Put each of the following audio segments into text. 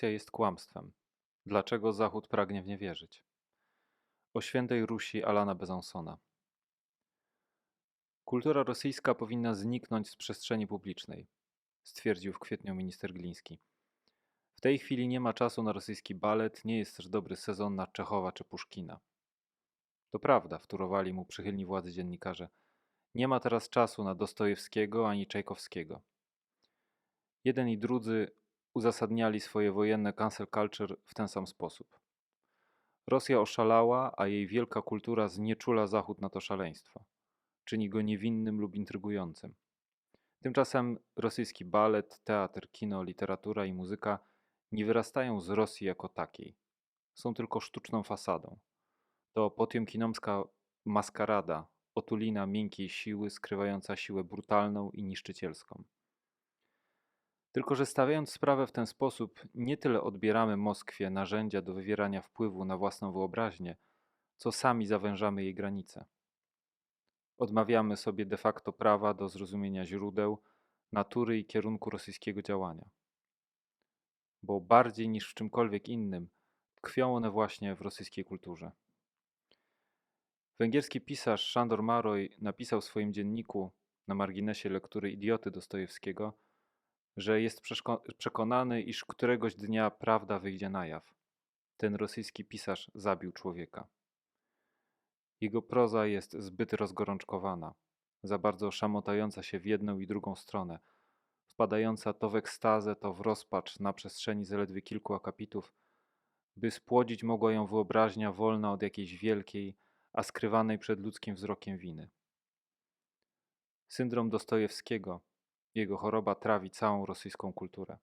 Rosja jest kłamstwem. Dlaczego Zachód pragnie w nie wierzyć? O świętej Rusi Alana Bezansona. Kultura rosyjska powinna zniknąć z przestrzeni publicznej, stwierdził w kwietniu minister Gliński. W tej chwili nie ma czasu na rosyjski balet, nie jest też dobry sezon na Czechowa czy Puszkina. To prawda, wtórowali mu przychylni władzy dziennikarze. Nie ma teraz czasu na Dostojewskiego ani Czajkowskiego. Jeden i drudzy uzasadniali swoje wojenne cancel culture w ten sam sposób. Rosja oszalała, a jej wielka kultura znieczula Zachód na to szaleństwo. Czyni go niewinnym lub intrygującym. Tymczasem rosyjski balet, teatr, kino, literatura i muzyka nie wyrastają z Rosji jako takiej. Są tylko sztuczną fasadą. To potiomkinomska maskarada, otulina miękkiej siły skrywająca siłę brutalną i niszczycielską. Tylko, że stawiając sprawę w ten sposób, nie tyle odbieramy Moskwie narzędzia do wywierania wpływu na własną wyobraźnię, co sami zawężamy jej granice. Odmawiamy sobie de facto prawa do zrozumienia źródeł, natury i kierunku rosyjskiego działania. Bo bardziej niż w czymkolwiek innym tkwią one właśnie w rosyjskiej kulturze. Węgierski pisarz Szandor Maroj napisał w swoim dzienniku na marginesie lektury Idioty Dostojewskiego, że jest przekonany, iż któregoś dnia prawda wyjdzie na jaw. Ten rosyjski pisarz zabił człowieka. Jego proza jest zbyt rozgorączkowana, za bardzo szamotająca się w jedną i drugą stronę, wpadająca to w ekstazę, to w rozpacz na przestrzeni zaledwie kilku akapitów, by spłodzić mogła ją wyobraźnia wolna od jakiejś wielkiej, a skrywanej przed ludzkim wzrokiem winy. Syndrom Dostojewskiego, jego choroba trawi całą rosyjską kulturę.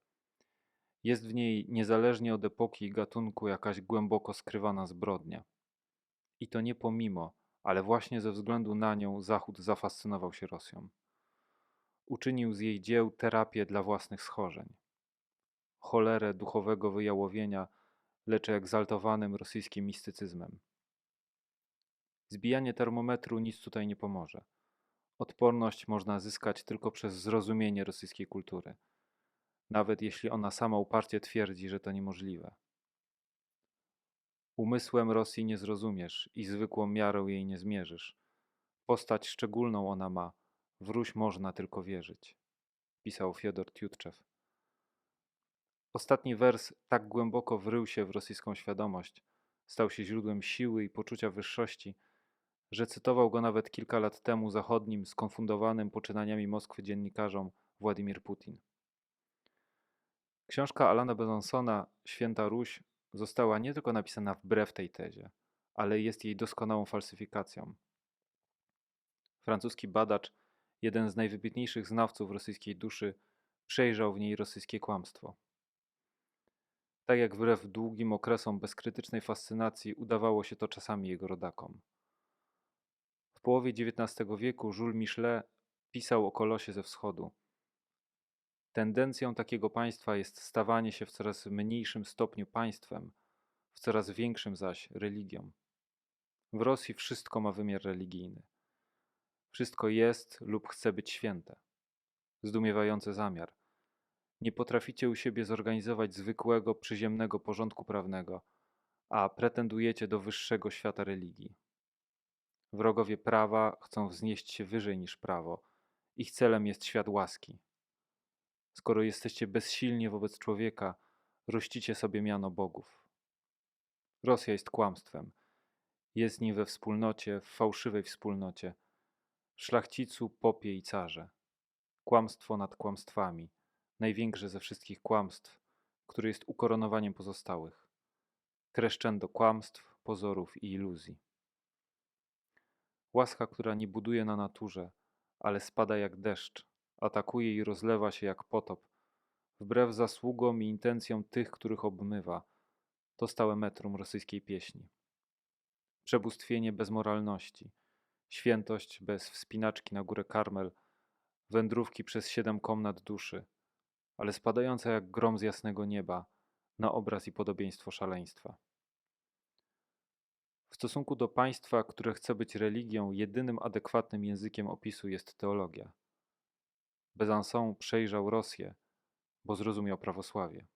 Jest w niej, niezależnie od epoki i gatunku, jakaś głęboko skrywana zbrodnia. I to nie pomimo, ale właśnie ze względu na nią Zachód zafascynował się Rosją. Uczynił z jej dzieł terapię dla własnych schorzeń. Cholerę duchowego wyjałowienia leczy egzaltowanym rosyjskim mistycyzmem. Zbijanie termometru nic tutaj nie pomoże. Odporność można zyskać tylko przez zrozumienie rosyjskiej kultury, nawet jeśli ona sama uparcie twierdzi, że to niemożliwe. Umysłem Rosji nie zrozumiesz i zwykłą miarą jej nie zmierzysz. Postać szczególną ona ma, w Ruś można tylko wierzyć, pisał Fiodor Tiutczew. Ostatni wers tak głęboko wrył się w rosyjską świadomość, stał się źródłem siły i poczucia wyższości, że cytował go nawet kilka lat temu zachodnim, skonfundowanym poczynaniami Moskwy dziennikarzom Władimir Putin. Książka Alana Besansona Święta Ruś została nie tylko napisana wbrew tej tezie, ale jest jej doskonałą falsyfikacją. Francuski badacz, jeden z najwybitniejszych znawców rosyjskiej duszy, przejrzał w niej rosyjskie kłamstwo. Tak jak wbrew długim okresom bezkrytycznej fascynacji udawało się to czasami jego rodakom. W połowie XIX wieku Jules Michelet pisał o kolosie ze wschodu. Tendencją takiego państwa jest stawanie się w coraz mniejszym stopniu państwem, w coraz większym zaś religią. W Rosji wszystko ma wymiar religijny. Wszystko jest lub chce być święte. Zdumiewający zamiar. Nie potraficie u siebie zorganizować zwykłego, przyziemnego porządku prawnego, a pretendujecie do wyższego świata religii. Wrogowie prawa chcą wznieść się wyżej niż prawo. Ich celem jest świat łaski. Skoro jesteście bezsilni wobec człowieka, rościcie sobie miano bogów. Rosja jest kłamstwem. Jest nim we wspólnocie, w fałszywej wspólnocie. Szlachcicu, popie i carze. Kłamstwo nad kłamstwami, największe ze wszystkich kłamstw, które jest ukoronowaniem pozostałych. Kreszczendo kłamstw, pozorów i iluzji. Łaska, która nie buduje na naturze, ale spada jak deszcz, atakuje i rozlewa się jak potop, wbrew zasługom i intencjom tych, których obmywa. To stałe metrum rosyjskiej pieśni. Przebóstwienie bez moralności, świętość bez wspinaczki na górę Karmel, wędrówki przez siedem komnat duszy, ale spadająca jak grom z jasnego nieba na obraz i podobieństwo szaleństwa. W stosunku do państwa, które chce być religią, jedynym adekwatnym językiem opisu jest teologia. Besançon przejrzał Rosję, bo zrozumiał prawosławie.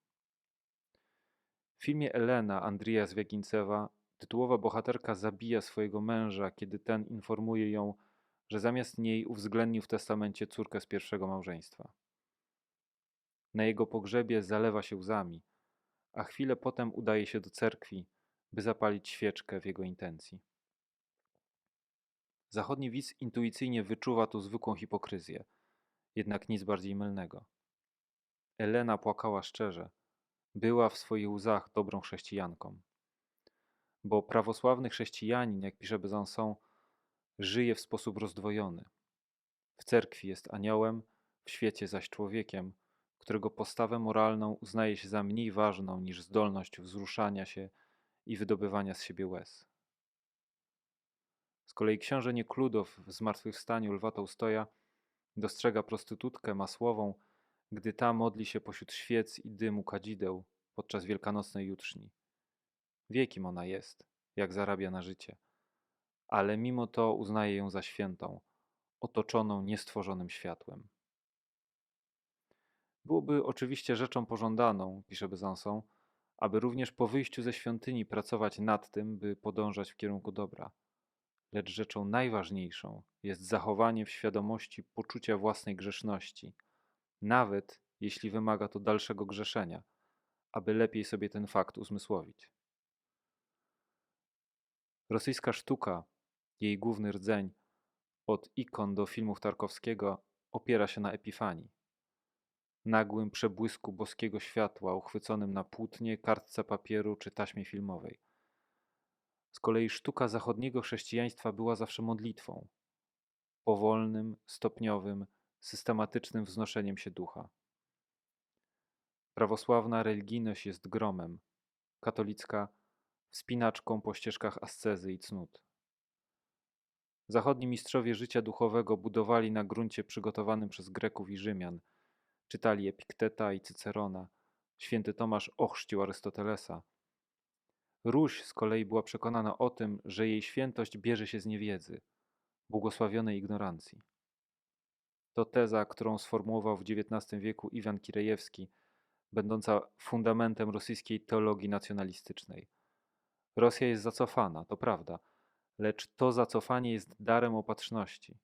W filmie Elena Andrija Zwiagincewa tytułowa bohaterka zabija swojego męża, kiedy ten informuje ją, że zamiast niej uwzględnił w testamencie córkę z pierwszego małżeństwa. Na jego pogrzebie zalewa się łzami, a chwilę potem udaje się do cerkwi, by zapalić świeczkę w jego intencji. Zachodni widz intuicyjnie wyczuwa tu zwykłą hipokryzję, jednak nic bardziej mylnego. Elena płakała szczerze, była w swoich łzach dobrą chrześcijanką. Bo prawosławny chrześcijanin, jak pisze Besançon, żyje w sposób rozdwojony. W cerkwi jest aniołem, w świecie zaś człowiekiem, którego postawę moralną uznaje się za mniej ważną niż zdolność wzruszania się i wydobywania z siebie łez. Z kolei książę Niekludow w Zmartwychwstaniu Lwa Tołstoja dostrzega prostytutkę masłową, gdy ta modli się pośród świec i dymu kadzideł podczas wielkanocnej jutrzni. Wie, kim ona jest, jak zarabia na życie, ale mimo to uznaje ją za świętą, otoczoną niestworzonym światłem. Byłoby oczywiście rzeczą pożądaną, pisze Besançon, aby również po wyjściu ze świątyni pracować nad tym, by podążać w kierunku dobra. Lecz rzeczą najważniejszą jest zachowanie w świadomości poczucia własnej grzeszności, nawet jeśli wymaga to dalszego grzeszenia, aby lepiej sobie ten fakt uzmysłowić. Rosyjska sztuka, jej główny rdzeń, od ikon do filmów Tarkowskiego, opiera się na epifanii nagłym przebłysku boskiego światła uchwyconym na płótnie, kartce papieru czy taśmie filmowej. Z kolei sztuka zachodniego chrześcijaństwa była zawsze modlitwą, powolnym, stopniowym, systematycznym wznoszeniem się ducha. Prawosławna religijność jest gromem, katolicka wspinaczką po ścieżkach ascezy i cnót. Zachodni mistrzowie życia duchowego budowali na gruncie przygotowanym przez Greków i Rzymian – Czytali Epikteta i Cycerona. Święty Tomasz ochrzcił Arystotelesa. Ruś z kolei była przekonana o tym, że jej świętość bierze się z niewiedzy, błogosławionej ignorancji. To teza, którą sformułował w XIX wieku Iwan Kirejewski, będąca fundamentem rosyjskiej teologii nacjonalistycznej. Rosja jest zacofana, to prawda, lecz to zacofanie jest darem opatrzności.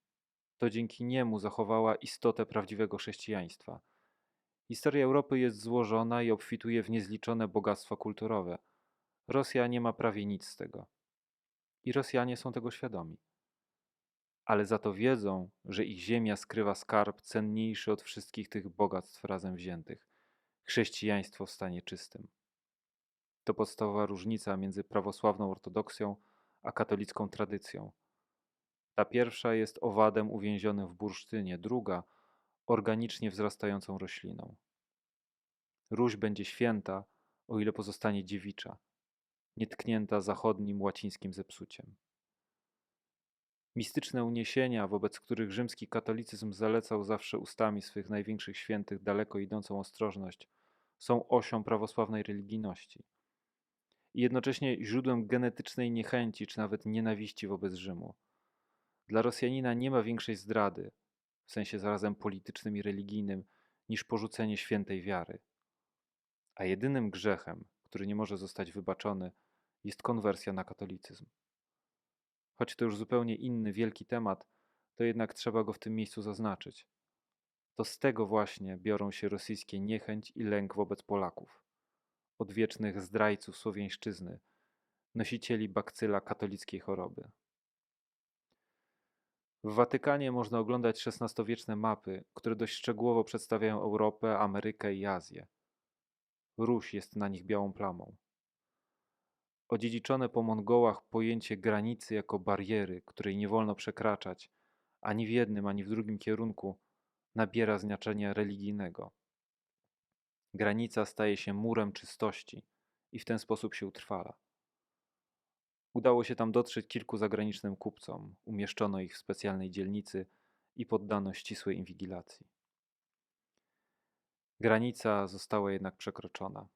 To dzięki niemu zachowała istotę prawdziwego chrześcijaństwa – Historia Europy jest złożona i obfituje w niezliczone bogactwa kulturowe. Rosja nie ma prawie nic z tego. I Rosjanie są tego świadomi. Ale za to wiedzą, że ich ziemia skrywa skarb cenniejszy od wszystkich tych bogactw razem wziętych chrześcijaństwo w stanie czystym. To podstawowa różnica między prawosławną ortodoksją a katolicką tradycją. Ta pierwsza jest owadem uwięzionym w bursztynie, druga – organicznie wzrastającą rośliną. Róż będzie święta, o ile pozostanie dziewicza, nietknięta zachodnim łacińskim zepsuciem. Mistyczne uniesienia, wobec których rzymski katolicyzm zalecał zawsze ustami swych największych świętych daleko idącą ostrożność, są osią prawosławnej religijności i jednocześnie źródłem genetycznej niechęci czy nawet nienawiści wobec Rzymu. Dla Rosjanina nie ma większej zdrady, w sensie zarazem politycznym i religijnym, niż porzucenie świętej wiary. A jedynym grzechem, który nie może zostać wybaczony, jest konwersja na katolicyzm. Choć to już zupełnie inny, wielki temat, to jednak trzeba go w tym miejscu zaznaczyć. To z tego właśnie biorą się rosyjskie niechęć i lęk wobec Polaków, odwiecznych zdrajców słowiańszczyzny, nosicieli bakcyla katolickiej choroby. W Watykanie można oglądać XVI-wieczne mapy, które dość szczegółowo przedstawiają Europę, Amerykę i Azję. Ruś jest na nich białą plamą. Odziedziczone po Mongołach pojęcie granicy jako bariery, której nie wolno przekraczać, ani w jednym, ani w drugim kierunku, nabiera znaczenia religijnego. Granica staje się murem czystości i w ten sposób się utrwala. Udało się tam dotrzeć kilku zagranicznym kupcom, umieszczono ich w specjalnej dzielnicy i poddano ścisłej inwigilacji. Granica została jednak przekroczona.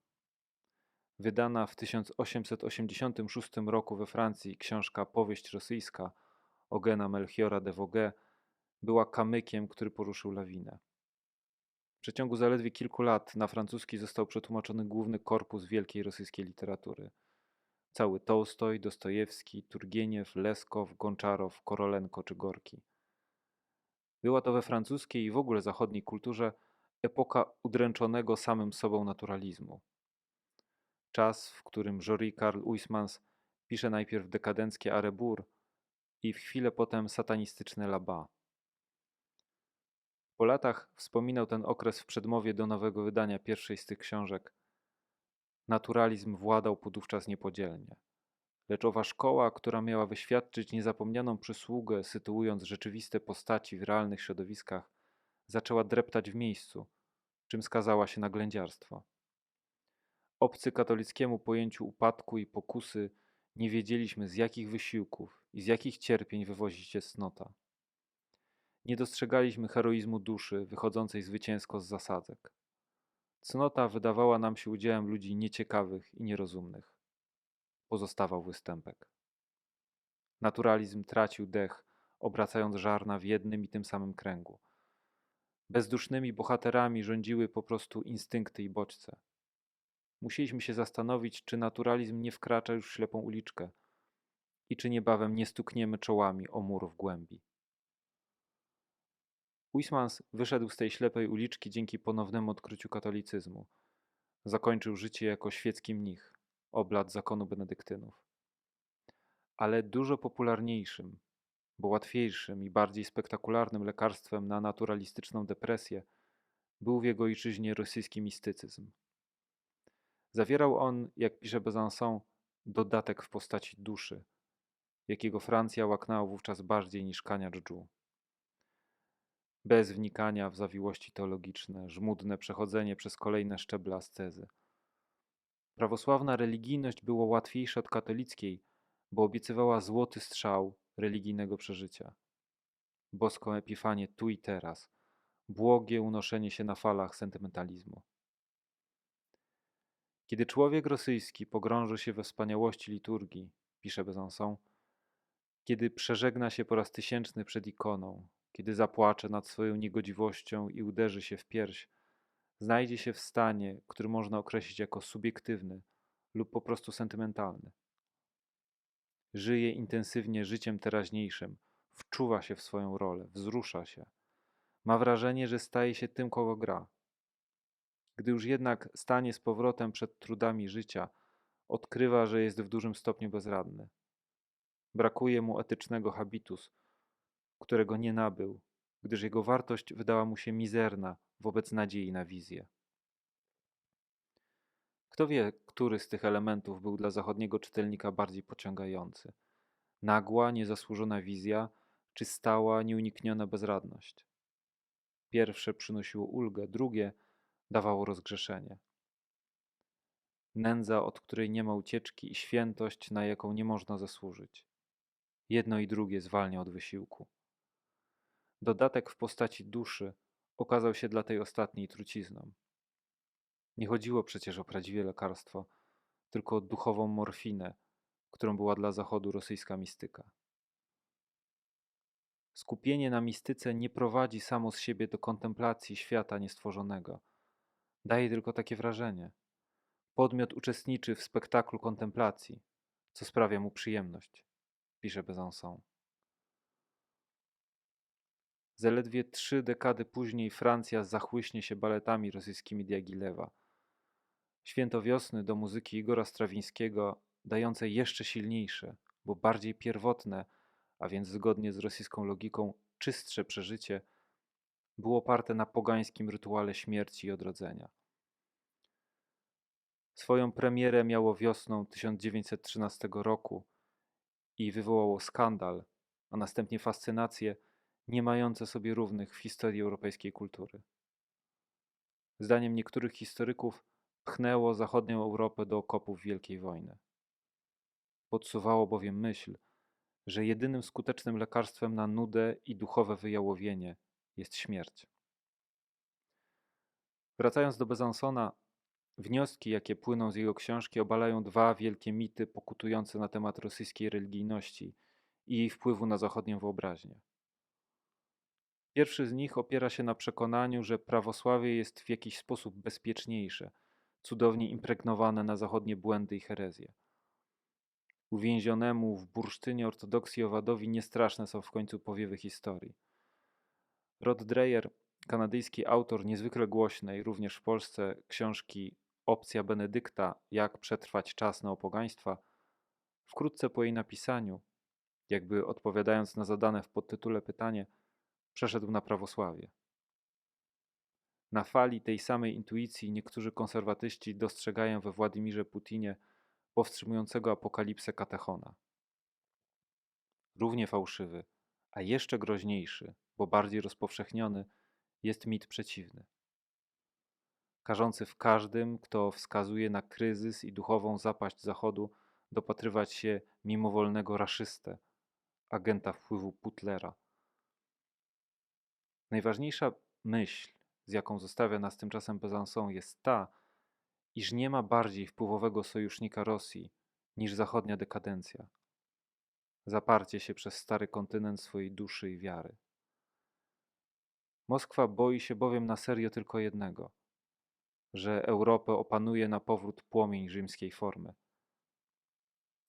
Wydana w 1886 roku we Francji książka Powieść rosyjska Ogena Melchiora de Vogue była kamykiem, który poruszył lawinę. przeciągu zaledwie kilku lat na francuski został przetłumaczony główny korpus wielkiej rosyjskiej literatury. Cały Tołstoj, Dostojewski, Turgieniew, Leskow, Gonczarow, Korolenko czy Gorki. Była to we francuskiej i w ogóle zachodniej kulturze epoka udręczonego samym sobą naturalizmu. Czas, w którym Jory Karl Huysmans pisze najpierw dekadenckie Arebur i w chwilę potem satanistyczne Laba. Po latach wspominał ten okres w przedmowie do nowego wydania pierwszej z tych książek. Naturalizm władał podówczas niepodzielnie. Lecz owa szkoła, która miała wyświadczyć niezapomnianą przysługę, sytuując rzeczywiste postaci w realnych środowiskach, zaczęła dreptać w miejscu, czym skazała się na ględziarstwo. Obcy katolickiemu pojęciu upadku i pokusy, nie wiedzieliśmy z jakich wysiłków i z jakich cierpień wywozi się cnota. Nie dostrzegaliśmy heroizmu duszy wychodzącej zwycięsko z zasadzek. Cnota wydawała nam się udziałem ludzi nieciekawych i nierozumnych. Pozostawał występek. Naturalizm tracił dech, obracając żarna w jednym i tym samym kręgu. Bezdusznymi bohaterami rządziły po prostu instynkty i bodźce. Musieliśmy się zastanowić, czy naturalizm nie wkracza już w ślepą uliczkę i czy niebawem nie stukniemy czołami o mur w głębi. Huysmans wyszedł z tej ślepej uliczki dzięki ponownemu odkryciu katolicyzmu. Zakończył życie jako świecki mnich, oblat zakonu benedyktynów. Ale dużo popularniejszym, bo łatwiejszym i bardziej spektakularnym lekarstwem na naturalistyczną depresję był w jego ojczyźnie rosyjski mistycyzm. Zawierał on, jak pisze Besançon, dodatek w postaci duszy, jakiego Francja łaknęła wówczas bardziej niż kania dżdżu bez wnikania w zawiłości teologiczne, żmudne przechodzenie przez kolejne szczeble ascezy. Prawosławna religijność była łatwiejsza od katolickiej, bo obiecywała złoty strzał religijnego przeżycia. Boską epifanię tu i teraz, błogie unoszenie się na falach sentymentalizmu. Kiedy człowiek rosyjski pogrąży się we wspaniałości liturgii, pisze Besançon, kiedy przeżegna się po raz tysięczny przed ikoną, kiedy zapłacze nad swoją niegodziwością i uderzy się w pierś, znajdzie się w stanie, który można określić jako subiektywny lub po prostu sentymentalny. Żyje intensywnie życiem teraźniejszym, wczuwa się w swoją rolę, wzrusza się. Ma wrażenie, że staje się tym, kogo gra. Gdy już jednak stanie z powrotem przed trudami życia, odkrywa, że jest w dużym stopniu bezradny. Brakuje mu etycznego habitus, którego nie nabył, gdyż jego wartość wydała mu się mizerna wobec nadziei na wizję. Kto wie, który z tych elementów był dla zachodniego czytelnika bardziej pociągający? Nagła, niezasłużona wizja, czy stała, nieunikniona bezradność? Pierwsze przynosiło ulgę, drugie dawało rozgrzeszenie. Nędza, od której nie ma ucieczki, i świętość, na jaką nie można zasłużyć. Jedno i drugie zwalnia od wysiłku. Dodatek w postaci duszy okazał się dla tej ostatniej trucizną. Nie chodziło przecież o prawdziwe lekarstwo, tylko o duchową morfinę, którą była dla Zachodu rosyjska mistyka. Skupienie na mistyce nie prowadzi samo z siebie do kontemplacji świata niestworzonego. Daje tylko takie wrażenie. Podmiot uczestniczy w spektaklu kontemplacji, co sprawia mu przyjemność, pisze Besançon. Zaledwie trzy dekady później Francja zachłyśnie się baletami rosyjskimi Diagilewa. Święto wiosny do muzyki Igora Strawińskiego, dające jeszcze silniejsze, bo bardziej pierwotne, a więc zgodnie z rosyjską logiką czystsze przeżycie, było oparte na pogańskim rytuale śmierci i odrodzenia. Swoją premierę miało wiosną 1913 roku i wywołało skandal, a następnie fascynację nie mające sobie równych w historii europejskiej kultury. Zdaniem niektórych historyków pchnęło zachodnią Europę do okopów Wielkiej Wojny. Podsuwało bowiem myśl, że jedynym skutecznym lekarstwem na nudę i duchowe wyjałowienie jest śmierć. Wracając do Besansona, wnioski, jakie płyną z jego książki, obalają dwa wielkie mity pokutujące na temat rosyjskiej religijności i jej wpływu na zachodnią wyobraźnię. Pierwszy z nich opiera się na przekonaniu, że prawosławie jest w jakiś sposób bezpieczniejsze, cudownie impregnowane na zachodnie błędy i herezje. Uwięzionemu w bursztynie ortodoksji owadowi niestraszne są w końcu powiewy historii. Rod Dreyer, kanadyjski autor niezwykle głośnej, również w Polsce, książki Opcja Benedykta Jak przetrwać czas neopogaństwa, wkrótce po jej napisaniu, jakby odpowiadając na zadane w podtytule pytanie, przeszedł na prawosławie. Na fali tej samej intuicji niektórzy konserwatyści dostrzegają we Władimirze Putinie powstrzymującego apokalipsę katechona. Równie fałszywy, a jeszcze groźniejszy, bo bardziej rozpowszechniony, jest mit przeciwny. Każący w każdym, kto wskazuje na kryzys i duchową zapaść Zachodu, dopatrywać się mimowolnego raszystę, agenta wpływu Putlera. Najważniejsza myśl, z jaką zostawia nas tymczasem Besançon, jest ta, iż nie ma bardziej wpływowego sojusznika Rosji niż zachodnia dekadencja. Zaparcie się przez stary kontynent swojej duszy i wiary. Moskwa boi się bowiem na serio tylko jednego: że Europę opanuje na powrót płomień rzymskiej formy.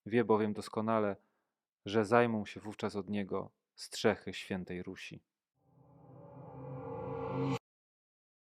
Wie bowiem doskonale, że zajmą się wówczas od niego strzechy świętej Rusi.